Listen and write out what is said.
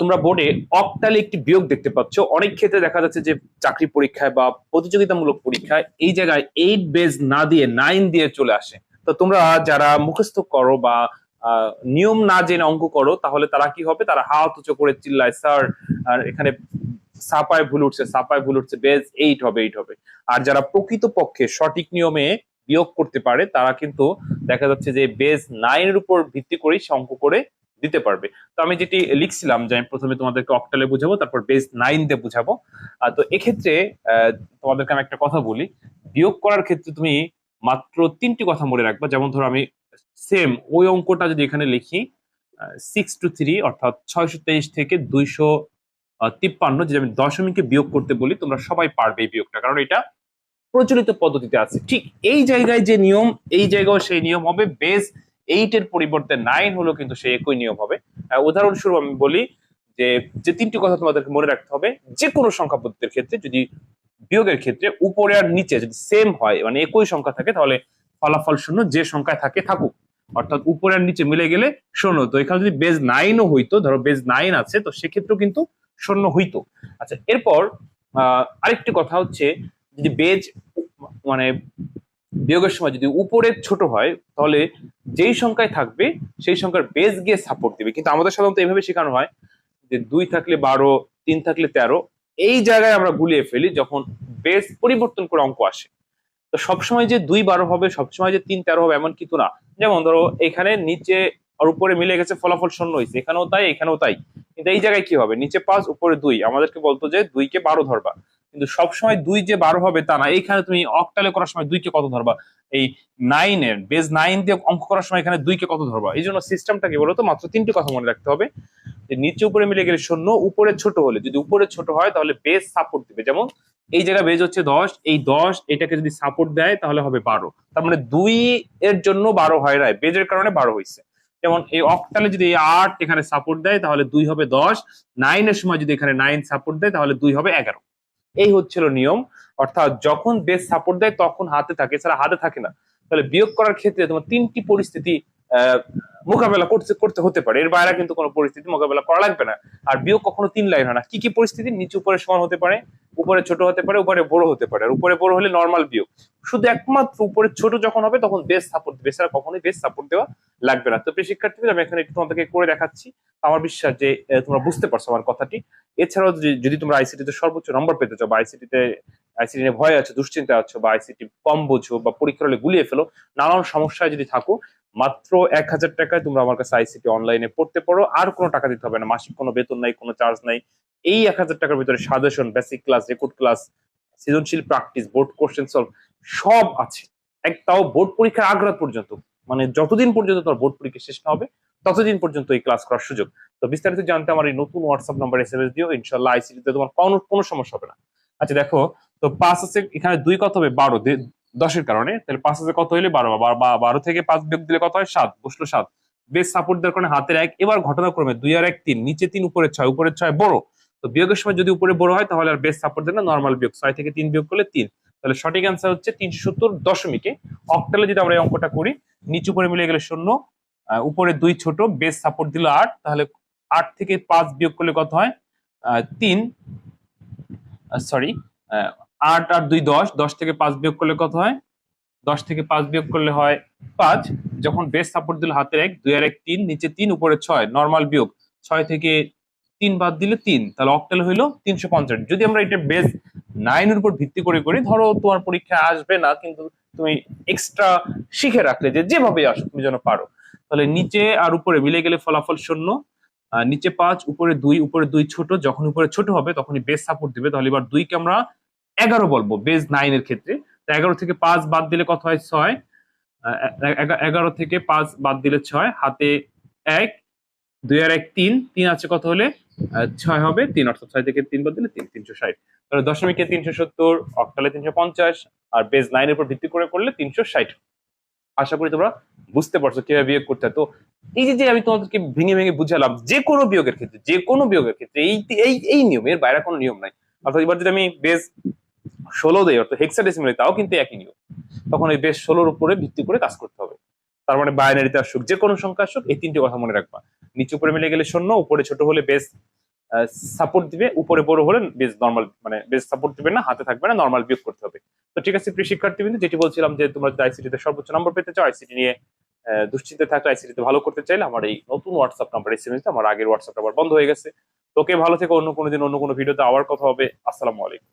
তোমরা বোর্ডে অক্টালে একটি বিয়োগ দেখতে পাচ্ছ। অনেক ক্ষেত্রে দেখা যাচ্ছে যে চাকরি পরীক্ষায় বা প্রতিযোগিতামূলক পরীক্ষায় এই জায়গায় এইট বেজ না দিয়ে নাইন দিয়ে চলে আসে। তো তোমরা যারা মুখস্থ করো বা নিয়ম না জেনে অঙ্ক করো, তাহলে তারা কি হবে? তারা হাত উঁচু করে চিল্লায় স্যার আর এখানে সাপায় ভুল উঠছে, সাপায় ভুল উঠছে বেজ এইট হবে এইট হবে। আর যারা প্রকৃত পক্ষে সঠিক নিয়মে বিয়োগ করতে পারে, তারা কিন্তু দেখা যাচ্ছে যে বেজ নাইনের উপর ভিত্তি করেই অঙ্ক করে দিতে পারবে। তো আমি যেটি লিখছিলাম যে আমি প্রথমে তোমাদেরকে অক্টালে বুঝাবো, তারপর বেজ নাইন দিয়ে বুঝাবো। তো এক্ষেত্রে তোমাদেরকে আমি একটা কথা বলি। বিয়োগ করার ক্ষেত্রে তুমি মাত্র তিনটি কথা মনে রাখবা। যেমন ধরো আমি সেম ওই অঙ্কটা যদি এখানে লিখি সিক্স টু থ্রি অর্থাৎ ছয়শো তেইশ থেকে দুইশো তিপ্পান্ন, যদি আমি দশমিকে বিয়োগ করতে বলি, তোমরা সবাই পারবে এই বিয়োগটা। কারণ এটা প্রচলিত পদ্ধতিতে আছে। ঠিক এই জায়গায় যে নিয়ম, এই জায়গায় সেই নিয়ম। হবে বেস এইট এর পরিবর্তে নাইন হলো কিন্তু সেই একই নিয়ম হবে। উদাহরণস্বরূপ আমি বলি যে যে তিনটি কথা তোমাদেরকে মনে রাখতে হবে যে কোনো সংখ্যা পদ্ধতির ক্ষেত্রে, যদি বিয়োগের ক্ষেত্রে উপরে আর নিচে যদি সেম হয় মানে একই সংখ্যা থাকে, তাহলে ফলাফল শূন্য, যে সংখ্যায় থাকে, থাকুক। অর্থাৎ উপরে আর নিচে মিলে গেলে শূন্য। তো এখানে যদি বেজ নাইনও হইতো, ধরো বেজ নাইন আছে, তো সেক্ষেত্রেও কিন্তু শূন্য হইতো। আচ্ছা এরপর আরেকটি কথা হচ্ছে, যদি বেজ মানে বিয়োগের সময় যদি উপরে ছোট হয়, তাহলে যেই সংখ্যায় থাকবে, সেই সংখ্যার বেস গিয়ে সাপোর্ট দিবে। কিন্তু আমাদের সাধারণত এইভাবে শেখানো হয় যে দুই থাকলে বারো, তিন থাকলে তেরো, এই জায়গায় আমরা গুলিয়ে ফেলি যখন বেস পরিবর্তন করে অঙ্ক আসে। তো সবসময় যে দুই বারো হবে, সবসময় যে তিন তেরো হবে এমন কিন্তু না। যেমন ধরো, এখানে নিচে আর উপরে মিলে গেছে ফলাফল শূন্য হয়েছে, এখানেও তাই এখানেও তাই। কিন্তু এই জায়গায় কি হবে? নিচে পাঁচ, উপরে দুই। আমাদেরকে বলতো যে দুইকে বারো ধরবা। কিন্তু সবসময় দুই যে বারো হবে তা না। এইখানে তুমি অক্টালে করার সময় দুইকে কত ধরবা? এই নাইনের বেজ নাইন দিয়ে অঙ্ক করার সময় এখানে দুইকে কত ধরবা? এই জন্য সিস্টেমটা কি বলতো মাত্র তিনটি কথা মনে রাখতে হবে। যে নিচে উপরে মিলে গেলে শূন্য, উপরে ছোট হলে যদি উপরে ছোট হয় তাহলে বেজ সাপোর্ট দিবে। যেমন এই জায়গায় বেজ হচ্ছে দশ, এই দশ এটাকে যদি সাপোর্ট দেয় তাহলে হবে বারো। তার মানে দুই এর জন্য বারো হয় রায় বেজের কারণে বারো হয়েছে। যেমন এই অক্টালে যদি এই আট এখানে সাপোর্ট দেয় তাহলে দুই হবে দশ। নাইনের সময় যদি এখানে নাইন সাপোর্ট দেয় তাহলে দুই হবে এগারো। এই হচ্ছিল নিয়ম। অর্থাৎ যখন বেস সাপোর্ট দেয়, তখন হাতে থাকে, এছাড়া হাতে থাকে না। তাহলে বিয়োগ করার ক্ষেত্রে তোমার তিনটি পরিস্থিতি মোকাবেলা করতে করতে হতে পারে। এর বাইরে কিন্তু কোনো পরিস্থিতি মোকাবেলা করা লাগবে না। আর বিয়োগ কখনো তিন লাইন হয় না। কি কি পরিস্থিতি? নিচে উপরে সমান হতে পারে, উপরে ছোট হতে পারে, উপরে বড় হতে পারে। আর উপরে বড় হলে নর্মাল বিয়োগ। শুধু একমাত্র উপরে ছোট যখন হবে, তখন বেস সাপোর্ট দেবে। এছাড়া কখনোই বেস সাপোর্ট দেওয়া লাগবে না। তো প্রিয় শিক্ষার্থীদের, আমি এখানে একটু তোমাদেরকে করে দেখাচ্ছি। আমার বিশ্বাস যে তোমরা বুঝতে পারছ আমার কথাটি। এছাড়াও যদি- যদি তোমরা আইসিটিতে সর্বোচ্চ নম্বর পেতে চাও বা আইসিটিতে আইসিটি নিয়ে ভয় আছে দুশ্চিন্তা আছো বা আইসিটি কম বোঝো বা পরীক্ষার হলে গুলিয়ে ফেলো, নানান সমস্যায় যদি থাকো মাত্র এক হাজার টাকায় তোমরা আমার কাছে আইসিটি অনলাইনে পড়তে পারো। আর কোনো টাকা দিতে হবে না। মাসিক কোনো বেতন নাই, কোনো চার্জ নাই। এই এক হাজার টাকার ভিতরে suggestion basic class record class সৃজনশীল প্র্যাকটিস বোর্ড কোশ্চেন সলভ সব আছে। এক তাও বোর্ড পরীক্ষার আগ্রহ পর্যন্ত। মানে যতদিন পর্যন্ত তোমার বোর্ড পরীক্ষা শেষ না হবে, ততদিন পর্যন্ত এই ক্লাস করার সুযোগ। তো বিস্তারিত জানতে আমার এই নতুন WhatsApp number S M S দিও ইনশাল্লাহ আইসিটিতে তোমার কোনো কোনো সমস্যা হবে না। আচ্ছা দেখো, তো পাঁচ আছে, এখানে দুই কত হবে? বারো। দশের কারণে, তাহলে পাঁচ হাজার কত হলে বারো? বারো থেকে পাঁচ বিয়োগ দিলে কত হয়? সাত, বসল সাত। বেশ সাপোর্ট দেওয়ার কারণে হাতের এক, এবার ঘটনাক্রমে দুই আর এক, তিন, নিচে তিন, উপরে ছয় উপরে ছয়, বড়। তো বিয়োগের সময় যদি উপরে বড় হয়, তাহলে আর বেশ সাপোর্ট দেয় না নর্মাল বিয়োগ। ছয় থেকে তিন বিয়োগ করলে তিন। তাহলে সঠিক অ্যান্সার হচ্ছে তিনশো সত্তর দশমিকে। অক্টালে যদি আমরা এই অঙ্কটা করি, নিচু উপরে মিলে গেলে শূন্য উপরে দুই ছোট বেস সাপোর্ট দিল আট, তাহলে আট থেকে পাঁচ বিয়োগ করলে কত হয়? তিন সরি আট আর দুই দশ দশ থেকে পাঁচ বিয়োগ করলে কত হয়? দশ থেকে পাঁচ বিয়োগ করলে হয় পাঁচ। যখন বেস সাপোর্ট দিল হাতের এক, দুই আর এক তিন, নিচে তিন, উপরে ছয় নর্মাল বিয়োগ। ছয় থেকে তিন বাদ দিলে তিন, তাহলে অক্টাল হইল তিনশো পঞ্চাশ। যদি আমরা এটা বেস নাইনের উপর ভিত্তি করে করি, ধরো তোমার পরীক্ষা আসবে না, কিন্তু তুমি এক্সট্রা শিখে রাখলে যে যেভাবে আসো তুমি যেন পারো। তাহলে নিচে আর উপরে মিলে গেলে ফলাফল শূন্য। নিচে পাঁচ, উপরে দুই উপরে দুই ছোট, যখন উপরে ছোট হবে, তখনই বেস সাপোর্ট দিবে। তাহলে এবার দুইকে আমরা এগারো বলব বেস নাইনের ক্ষেত্রে। তো এগারো থেকে পাঁচ বাদ দিলে কত হয়? ছয়। এগারো থেকে পাঁচ বাদ দিলে ছয়, হাতে এক, দুই আর এক তিন তিন আছে কত হলে? ছয় হবে, তিন, অর্থাৎ ছয় থেকে তিন বাদ দিলে তিন, তিনশো ষাট। তাহলে দশমিকে তিনশো সত্তর অক্টালে তিনশো পঞ্চাশ, আর বেস নাইনের উপর ভিত্তি করে করলে তিনশো ষাট। আশা করি তোমরা বুঝতে পারছ কীভাবে বিয়োগ করতে হয়। তো এই যে আমি তোমাদেরকে ভেঙে ভেঙে বুঝালাম, যে কোনো বিয়োগের ক্ষেত্রে, যে কোনো বিয়োগের ক্ষেত্রে এই এই এই নিয়ম, এর বাইরে কোনো নিয়ম নাই। অর্থাৎ এবার যদি আমি বেস ষোলো দেয়, অর্থাৎ হেক্সাডেসিমালি তাও কিন্তু একই নিয়ম। তখন এই বেস ষোলোর উপরে ভিত্তি করে কাজ করতে হবে। তার মানে বাইনারিতে আসুক, যে কোনো সংখ্যা আসুক, এই তিনটি কথা মনে রাখবা। নিচে উপরে মিলে গেলে শূন্য, উপরে ছোট হলে বেস সাপোর্ট দিবে, উপরে বড় হলে বেশ নর্মাল মানে বেশ সাপোর্ট দিবে না, হাতে থাকবে না নর্মাল বিয়োগ করতে হবে। তো ঠিক আছে, প্রিয় শিক্ষার্থী বিন্দু যেটি বলছিলাম যে তোমরা যদি আইসিটিতে সর্বোচ্চ নম্বর পেতে চাও আইসিটি নিয়ে দুশ্চিন্তা থাকলে আইসিটিতে ভালো করতে চাইলে আমার এই নতুন হোয়াটসঅ্যাপ নাম্বার এসএমএস আমার আগের হোয়াটসঅ্যাপ নাম্বার বন্ধ হয়ে গেছে। তোকে ভালো থেকে, অন্য কোনো দিন অন্য কোনো ভিডিওতে আবার কথা হবে। আসসালামু আলাইকুম।